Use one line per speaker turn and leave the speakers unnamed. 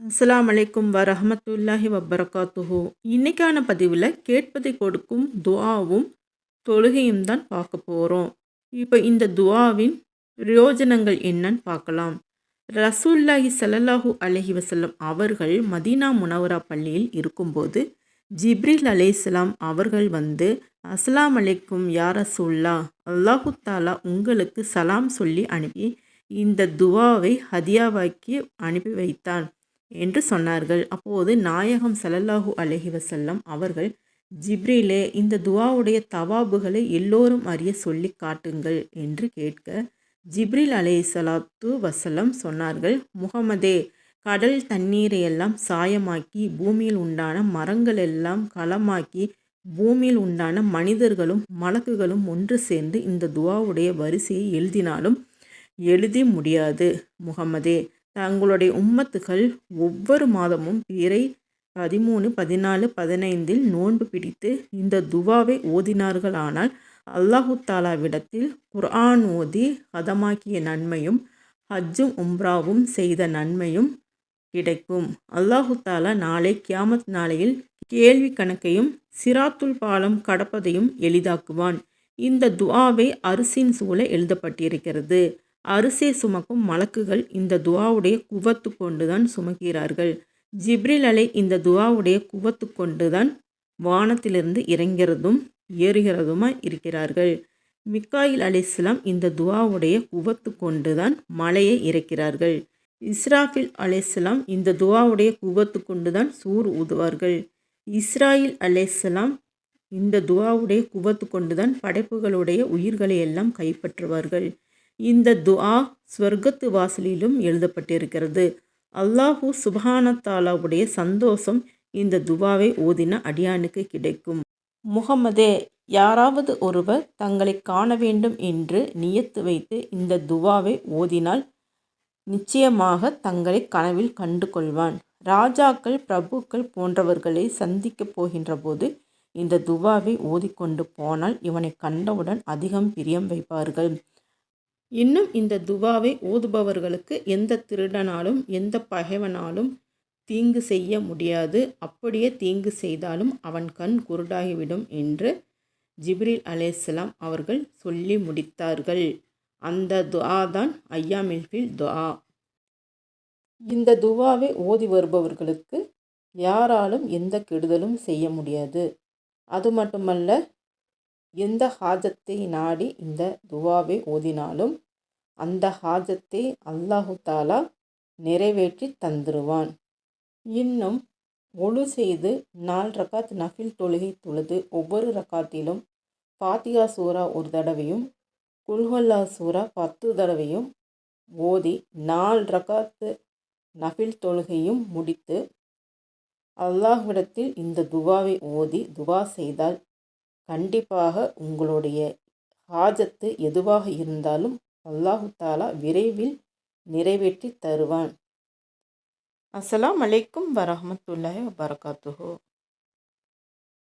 அஸ்ஸலாம் அலைக்கும் வரஹமத்துல்லாஹி வபரகாத்துஹோ. இன்னைக்கான பதிவில் கேட்பதை கொடுக்கும் துவாவும் தொழுகையும் தான் பார்க்க போகிறோம் இப்போ இந்த துவாவின் பிரயோஜனங்கள் என்னன்னு பார்க்கலாம். ரசூல்லாஹி ஸல்லல்லாஹு அலஹி வசல்லம் அவர்கள் மதீனா முனவரா பள்ளியில் இருக்கும்போது ஜிப்ரில் அலேஸ்லாம் அவர்கள் வந்து அஸ்ஸலாம் அலைக்கும் யார் ரசூல்லா அல்லாஹு தாலா உங்களுக்கு சலாம் சொல்லி அனுப்பி இந்த துவாவை ஹதியாவாக்கி அனுப்பி வைத்தான். என்று சொன்னார்கள். அப்போது நாயகம் ஸல்லல்லாஹு அலைஹி வசல்லம் அவர்கள் ஜிப்ரீலே இந்த துவாவுடைய தவாபுகளை எல்லோரும் அறிய சொல்லி காட்டுங்கள் என்று கேட்க ஜிப்ரில் அலைஹிஸ்ஸலாத்து வசல்லம் சொன்னார்கள் முகமதே கடல் தண்ணீரை எல்லாம் சாயமாக்கி பூமியில் உண்டான மரங்கள் எல்லாம் களமாக்கி பூமியில் உண்டான மனிதர்களும் மலக்குகளும் ஒன்று சேர்ந்து இந்த துவாவுடைய வரிசையை எழுதினாலும் எழுதி முடியாது. முகமதே தங்களுடைய உம்மத்துகள் ஒவ்வொரு மாதமும் பிறை பதிமூணு பதினாலு பதினைந்தில் நோன்பு பிடித்து இந்த துவாவை ஓதினார்களானால் அல்லாஹு தாலாவிடத்தில் குர்ஆன் ஓதி ஹதமாக்கிய நன்மையும் ஹஜ்ஜும் உம்ராவும் செய்த நன்மையும் கிடைக்கும். அல்லாஹு தாலா நாளை கியாமத் நாளையில் கேள்வி கணக்கையும் சிராத்துல் பாலம் கடப்பதையும் எளிதாக்குவான். இந்த துவாவை அரிசின் சூழ எழுதப்பட்டிருக்கிறது. அரிசை சுமக்கும் மலக்குகள் இந்த துவாவுடைய குவத்து கொண்டுதான் சுமக்கிறார்கள். ஜிப்ரில் அலை இந்த துவாவுடைய குவத்து கொண்டுதான் வானத்திலிருந்து இறங்கிறதும் ஏறுகிறதுமாய் இருக்கிறார்கள். மிக்காயில் அலிஸ்லாம் இந்த துவாவுடைய குவத்து கொண்டுதான் மலையை இறக்கிறார்கள். இஸ்ராஃபில் அலேஸ்லாம் இந்த துவாவுடைய குவத்து கொண்டுதான் சூர் ஊதுவார்கள். இஸ்ராயில் அலேஸ்லாம் இந்த துவாவுடைய குவத்து கொண்டுதான் படைப்புகளுடைய உயிர்களை எல்லாம் கைப்பற்றுவார்கள். இந்த துஆ ஸ்வர்க்கத்து வாசலிலும் எழுதப்பட்டிருக்கிறது. அல்லாஹூ சுபானத்தாலாவுடைய சந்தோஷம் இந்த துவாவை ஓதின அடியானுக்கு கிடைக்கும். முகமதே யாராவது ஒருவர் தங்களை காண வேண்டும் என்று நியத்து வைத்து இந்த துவாவை ஓதினால் நிச்சயமாக தங்களை கனவில் கண்டு கொள்வான் ராஜாக்கள் பிரபுக்கள் போன்றவர்களை சந்திக்கப் போகின்ற போது இந்த துவாவை ஓதிக்கொண்டு போனால் இவனை கண்டவுடன் அதிகம் பிரியம் வைப்பார்கள். இன்னும் இந்த துவாவை ஓதுபவர்களுக்கு எந்த திருடனாலும் எந்த பகைவனாலும் தீங்கு செய்ய முடியாது. அப்படியே தீங்கு செய்தாலும் அவன் கண் குருடாகிவிடும் என்று ஜிப்ரில் அலேஸ்லாம் அவர்கள் சொல்லி முடித்தார்கள். அந்த துஆ தான் ஐயா மில்ஃபில் துஆ. இந்த துவாவை ஓதி வருபவர்களுக்கு யாராலும் எந்த கெடுதலும் செய்ய முடியாது. அது மட்டுமல்ல எந்த ஹாஜத்தை நாடி இந்த துவாவை ஓதினாலும் அந்த ஹாஜத்தை அல்லாஹு தாலா நிறைவேற்றி தந்துருவான். இன்னும் ஒழு செய்து நாலு ரக்காத் நஃபில் தொழுகை தொழுது ஒவ்வொரு ரக்காத்திலும் ஃபாத்தியா சூரா ஒரு தடவையும் குல்ஹல்லா சூரா பத்து தடவையும் ஓதி நால் ரக்காத்து நஃபில் தொழுகையும் முடித்து அல்லாஹ்விடத்தில் இந்த துவாவை ஓதி துவா செய்தால் கண்டிப்பாக உங்களுடைய ஹாஜத்து எதுவாக இருந்தாலும் அல்லாஹு தாலா விரைவில் நிறைவேற்றி தருவான். அஸ்லாம் அலைக்கும் வரஹமத்துல்லாஹி வரகாத்துஹோ